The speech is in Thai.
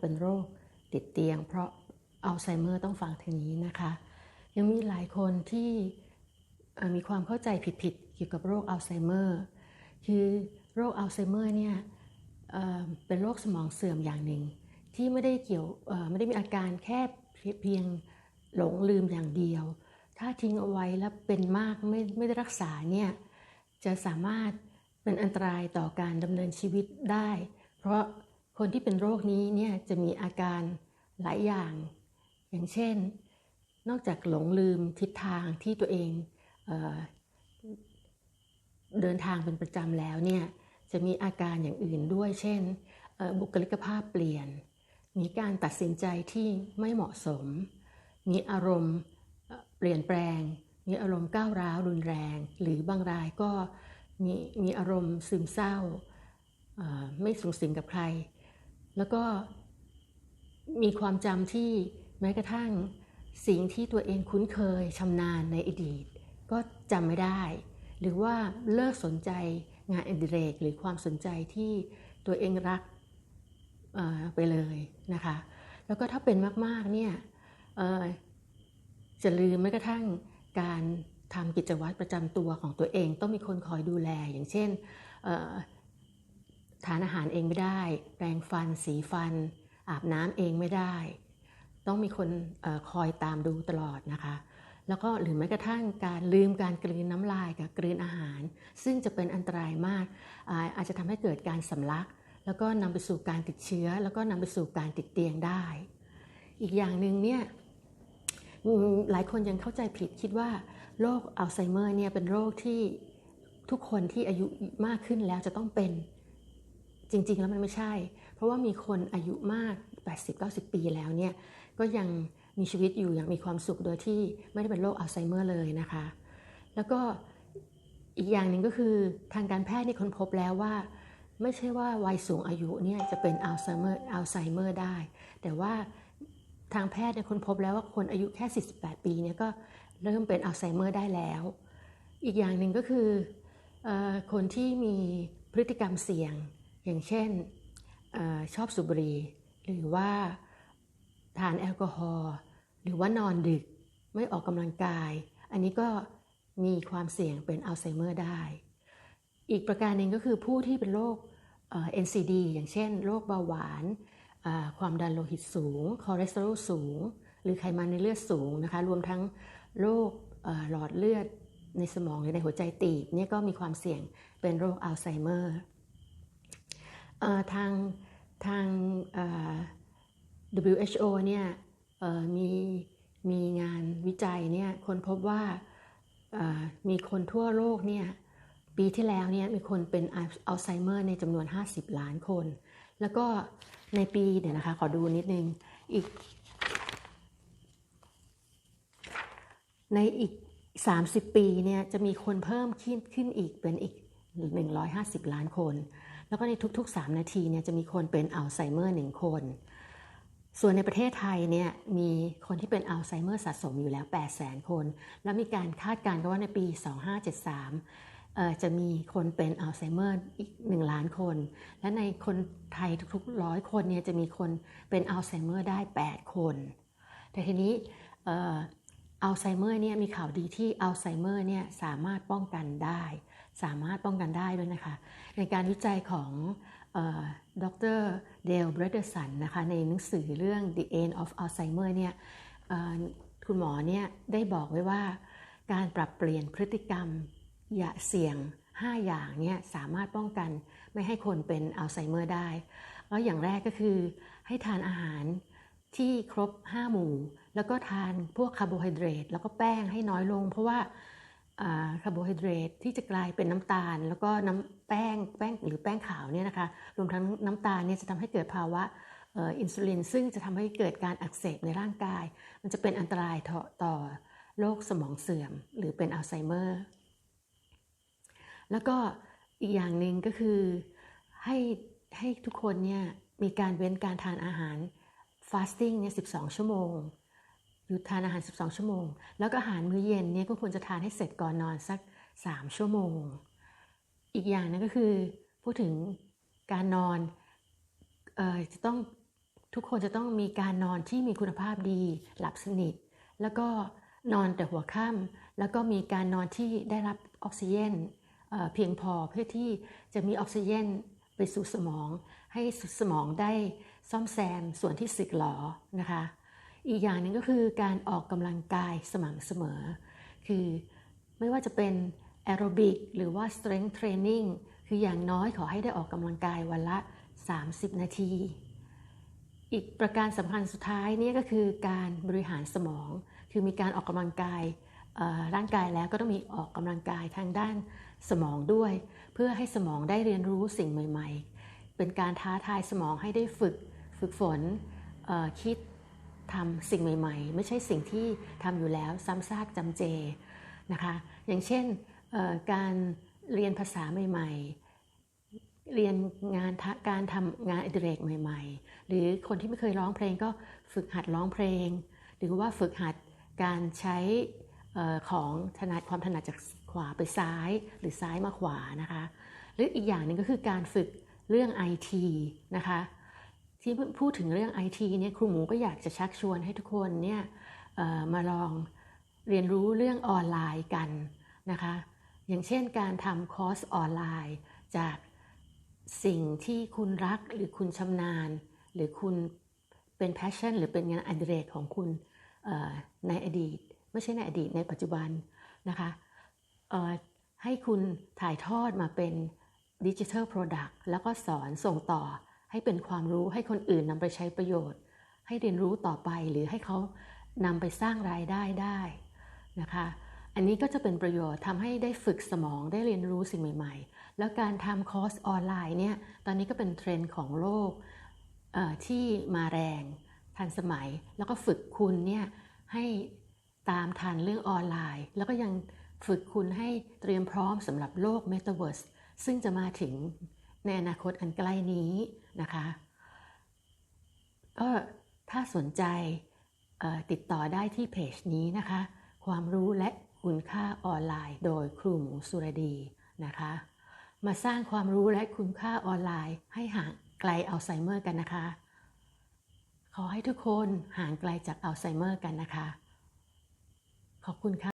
เป็นโรคติดเตียง เพราะอัลไซเมอร์ต้องฟังทางนี้นะคะ ยังมีหลายคนที่มีความเข้าใจผิดๆเกี่ยวกับโรคอัลไซเมอร์คือโรคอัลไซเมอร์เนี่ยเป็นโรคสมองเสื่อมอย่างหนึ่ง ที่ไม่ได้เกี่ยวไม่ได้มีอาการแค่เพียงหลงลืมอย่างเดียว ถ้าทิ้งเอาไว้แล้วเป็นมากไม่ไม่ได้รักษาเนี่ยจะสามารถเป็นอันตรายต่อการดำเนินชีวิตได้ เพราะ คนที่เป็นโรคนี้เนี่ยจะมีอาการหลายอย่าง อย่างเช่น นอกจากหลงลืมทิศทางที่ตัวเองเอเดินทางเป็นประจำแล้วเนี่ยจะมีอาการอย่างอื่นด้วย เช่น บุคลิกภาพเปลี่ยน มีการตัดสินใจที่ไม่เหมาะสม มีอารมณ์เปลี่ยนแปลง มีอารมณ์ก้าวร้าวรุนแรง หรือบางรายก็มีมีอารมณ์ซึมเศร้า ไม่สูงสิงกับใคร แล้วก็มีความจำที่แม้กระทั่งสิ่งที่ตัวเองคุ้นเคยชำนาญในอดีต ก็จำไม่ได้ หรือว่าเลิกสนใจงานอดิเรกหรือความสนใจที่ตัวเองรักไปเลยนะคะ แล้วก็ถ้าเป็นมากๆเนี่ยจะลืมแม้กระทั่งการทำกิจวัตรประจำตัวของตัวเอง ต้องมีคนคอยดูแลอย่างเช่น ทานอาหารเองไม่ได้ แปรงฟันสีฟัน อาบน้ำเองไม่ได้ ต้องมีคนอคอยตามดูตลอดนะคะ แล้วก็หรือแม้กระทั่งการลืมการกลืนน้ำลายกับกลืนอาหาร ซึ่งจะเป็นอันตรายมากอาจจะทำให้เกิดการสำลัก แล้วก็นำไปสู่การติดเชื้อ แล้วก็นำไปสู่การติดเตียงได้ อีกอย่างหนึ่งเนี่ยหลายคนยังเข้าใจผิดคิดว่าโรคอัลไซเมอร์เนี่ยเป็นโรคที่ทุกคนที่อายุมากขึ้นแล้วจะต้องเป็น จริง ๆ แล้วมันไม่ใช่ เพราะว่ามีคนอายุมาก 80-90 ปีแล้วเนี่ยก็ยังมีชีวิตอยู่อย่างมีความสุขโดยที่ไม่ได้เป็นโรคอัลไซเมอร์เลยนะคะ แล้วก็อีกอย่างหนึ่งก็คือทางการแพทย์นี่ค้นพบแล้วว่า ไม่ใช่ว่าวัยสูงอายุเนี่ยจะเป็นอัลไซเมอร์อัลไซเมอร์ได้ แต่ว่าทางแพทย์เนี่ยค้นพบแล้วว่าคนอายุแค่ 48 ปีเนี่ยก็เริ่มเป็นอัลไซเมอร์ได้แล้ว อีกอย่างหนึ่งก็คืออคนที่มีพฤติกรรมเสี่ยง อย่างเช่นอชอบสูบบุหรี่หรือว่าทานแอลกอฮอล์หรือว่านอนดึกไม่ออกกำลังกาย อันนี้ก็มีความเสี่ยงเป็นอัลไซเมอร์ได้ อีกประการหนึ่งก็คือผู้ที่เป็นโรค NCD อย่างเช่นโรคเบาหวานความดันโลหิตสูง คอเลสเตอรอลสูง หรือไขมันในเลือดสูงนะคะ รวมทั้งโรคหลอดเลือดในสมองหรือในหัวใจตีบนี่ก็มีความเสี่ยงเป็นโรคอัลไซเมอร์ ทางทาง WHO เนี่ยมีมีงานวิจัยเนี่ยคนพบว่ามีคนทั่วโลกเนี่ยปีที่แล้วเนี่ยมีคนเป็นอัลไซเมอร์ในจำนวน 50 ล้านคน แล้วก็ในปีเดี๋ยวนะคะ ขอดูนิดนึงอีก ในอีก 30 ปีเนี่ยจะมีคนเพิ่มขึ้นขึ้นอีกเป็นอีก 150 ล้านคน แล้วก็ในทุก ๆ 3 นาทีเนี่ยจะมีคนเป็นอัลไซเมอร์หนึ่งคน ส่วนในประเทศไทยเนี่ยมีคนที่เป็นอัลไซเมอร์สะสมอยู่แล้ว 800,000 คน แล้วมีการคาดการณ์กันว่าในปี 2573 จะมีคนเป็นอัลไซเมอร์อีก 1 ล้านคน และในคนไทยทุกๆ ร้อยคนเนี่ยจะมีคนเป็นอัลไซเมอร์ได้ 8 คน แต่ทีนี้อัลไซเมอร์เนี่ยมีข่าวดีที่อัลไซเมอร์เนี่ยสามารถป้องกันได้ สามารถป้องกันได้ด้วยนะคะ ในการวิจัยของดรเดลเบรเดอร์สันนะคะในหนังสือเรื่อง The End of Alzheimer เนี่ยคุณหมอเนี่ยได้บอกไว้ว่าการปรับเปลี่ยนพฤติกรรมอย่าเสี่ยง 5 อย่างเนี่ยสามารถป้องกันไม่ให้คนเป็นอัลไซเมอร์ได้แล้วอย่างแรกก็คือให้ทานอาหารที่ครบ 5 หมู่ แล้วก็ทานพวกคาร์โบไฮเดรตแล้วก็แป้งให้น้อยลง เพราะว่า คาร์โบไฮเดรตที่จะกลายเป็นน้ำตาล แล้วก็น้ำแป้งแป้งหรือแป้งขาวเนี่ยนะคะรวมทั้งน้ำตาลเนี่ยจะทำให้เกิดภาวะอินซูลินซึ่งจะทำให้เกิดการอักเสบในร่างกาย มันจะเป็นอันตรายต่อโรคสมองเสื่อม หรือเป็นอัลไซเมอร์ แล้วก็อีกอย่างหนึ่งก็คือให้ให้ทุกคนเนี่ยมีการเว้นการทานอาหารฟาสติ้งเนี่ย12 ชั่วโมง หยุดทานอาหาร 12 ชั่วโมง แล้วก็อาหารมื้อเย็นเนี่ยก็ควรจะทานให้เสร็จก่อนนอนสัก 3 ชั่วโมง อีกอย่างนึงก็คือ พูดถึงการนอนออจะต้องทุกคนจะต้องมีการนอนที่มีคุณภาพดี หลับสนิท แล้วก็นอนแต่หัวค่ำแล้วก็มีการนอนที่ได้รับออกซิเจนเเพียงพอเพื่อที่จะมีออกซิเจนไปสู่สมอง ให้สมองได้ซ่อมแซมส่วนที่สึกหรอนะคะ อีกอย่างหนึ่งก็คือการออกกำลังกายสม่ำเสมอ คือไม่ว่าจะเป็นแอโรบิกหรือว่า strength training คืออย่างน้อยขอให้ได้ออกกำลังกายวันละ 30 นาที อีกประการสำคัญสุดท้ายนี่ก็คือการบริหารสมอง คือมีการออกกำลังกายร่างกายแล้วก็ต้องมีออกกำลังกายทางด้านสมองด้วย เพื่อให้สมองได้เรียนรู้สิ่งใหม่ ๆ เป็นการท้าทายสมองให้ได้ฝึกฝึกฝนคิด ทำสิ่งใหม่ๆ ไม่ใช่สิ่งที่ทำอยู่แล้วซ้ำซากจำเจนะคะอย่างเช่นการเรียนภาษาใหม่ ๆ เรียนงานการทำงานอดิเรกใหม่ ๆ หรือคนที่ไม่เคยร้องเพลงก็ฝึกหัดร้องเพลง หรือว่าฝึกหัดการใช้ของถนัดความถนัดจากขวาไปซ้ายหรือซ้ายมาขวานะคะ หรืออีกอย่างหนึ่งก็คือการฝึกเรื่อง IT นะคะ ที่พูดถึงเรื่อง IT เนี่ยครูหมูก็อยากจะชักชวนให้ทุกคนเนี่ยมาลองเรียนรู้เรื่องออนไลน์กันนะคะ อย่างเช่นการทำคอร์สออนไลน์ จากสิ่งที่คุณรักหรือคุณชำนาญ หรือคุณเป็น passion หรือเป็นงานอดิเรกของคุณในอดีต ไม่ใช่ในอดีตในปัจจุบันนะคะให้คุณถ่ายทอดมาเป็นดิจิทัลโปรดักต์แล้วก็สอนส่งต่อ ให้เป็นความรู้ให้คนอื่นนำไปใช้ประโยชน์ ให้เรียนรู้ต่อไปหรือให้เขานำไปสร้างรายได้ได้นะคะ อันนี้ก็จะเป็นประโยชน์ทำให้ได้ฝึกสมองได้เรียนรู้สิ่งใหม่ ๆ แล้วการทำคอร์สออนไลน์เนี่ยตอนนี้ก็เป็นเทรนด์ของโลกที่มาแรงทันสมัย แล้วก็ฝึกคุณเนี่ยให้ตามทันเรื่องออนไลน์ แล้วก็ยังฝึกคุณให้เตรียมพร้อมสำหรับโลก Metaverse ซึ่งจะมาถึงในอนาคตอันใกล้นี้ นะคะ ก็ถ้าสนใจติดต่อได้ที่เพจนี้นะคะ ความรู้และคุณค่าออนไลน์โดยครูหมูสุรดีนะคะ มาสร้างความรู้และคุณค่าออนไลน์ให้ห่างไกลอัลไซเมอร์กันนะคะ ขอให้ทุกคนห่างไกลจากอัลไซเมอร์กันนะคะ ขอบคุณค่ะ